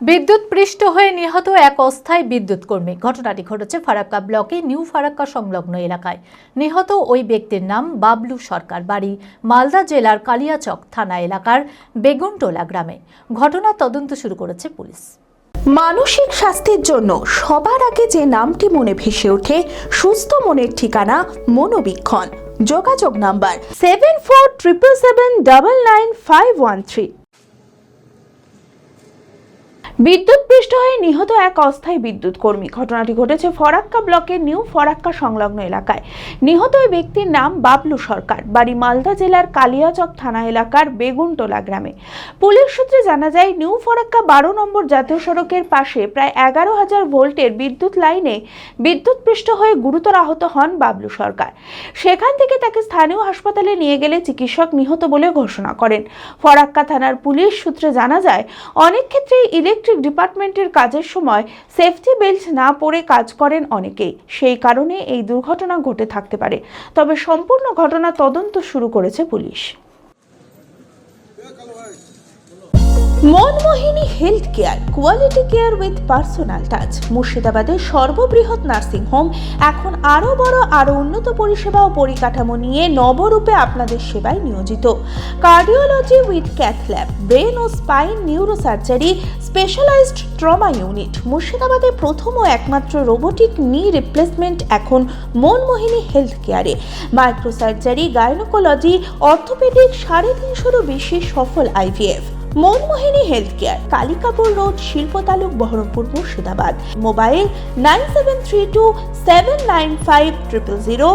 বিদ্যুৎ পৃষ্ঠ হয়ে নিহত এক অস্থায়ী বিদ্যুৎ কর্মী। ঘটনাটি ঘটেছে ফারাক্কা ব্লকে নিউ ফারাক্কা সংলগ্ন এলাকায়। নিহত ওই ব্যক্তির নাম বাবলু সরকার, বাড়ি মালদা জেলার কালিয়াচক থানা এলাকার বেগুনটোলা গ্রামে। ঘটনার তদন্ত শুরু করেছে পুলিশ। মানসিক স্বাস্থ্যের জন্য সবার আগে যে নামটি মনে ভেসে ওঠে, সুস্থ মনের ঠিকানা মনোবীক্ষণ। যোগাযোগ number seven four triple seven double nine five one three বিদ্যুৎ পৃষ্ঠ হয়ে নিহত এক অস্থায়ী বিদ্যুৎ কর্মী। ঘটনাটি ঘটেছে ফরাক্কা ব্লকের নিউ ফরাক্কা সংলগ্ন এলাকায়। নিহত ওই ব্যক্তির নাম বাবলু সরকার, বাড়ি মালদা জেলার কালিয়াচক থানা এলাকার বেগুনটোলা গ্রামে। পুলিশ সূত্রে জানা যায়, নিউ ফরাক্কা বারো নম্বর জাতীয় সড়কের পাশে প্রায় এগারো হাজার ভোল্টের বিদ্যুৎ লাইনে বিদ্যুৎ পৃষ্ঠ হয়ে গুরুতর আহত হন বাবলু সরকার। সেখান থেকে তাকে স্থানীয় হাসপাতালে নিয়ে গেলে চিকিৎসক নিহত বলে ঘোষণা করেন। ফরাক্কা থানার পুলিশ সূত্রে জানা যায়, অনেক ক্ষেত্রেই ইলেকট্রিক ডিপার্টমেন্টের কাজের সময় সেফটি বেল্ট না পরে কাজ করেন অনেকেই। সেই কারণে এই দুর্ঘটনা ঘটে থাকতে পারে। তবে সম্পূর্ণ ঘটনা তদন্ত শুরু করেছে police. Manmohini quality care with personal touch মুর্শিদাবাদের সর্ববৃহৎ নার্সিং হোম এখন আরও বড় আরও উন্নত পরিষেবা ও পরিকাঠামো নিয়ে নবরূপে আপনাদের সেবায় নিয়োজিত। Cardiology with cath lab brain O spine neurosurgery specialised trauma unit মুর্শিদাবাদে প্রথম ও একমাত্র রোবোটিক নি রিপ্লেসমেন্ট এখন মনমোহিনী হেলথ কেয়ারে মাইক্রোসার্জারি গাইনোকোলজি অর্থোপেডিক সাড়ে তিনশোরও বেশি সফল IVF Manmohini health care Kalikapur road, শিল্প তালুক, Baharampur, Murshidabad. Mobile nine seven three two seven nine five triple zero.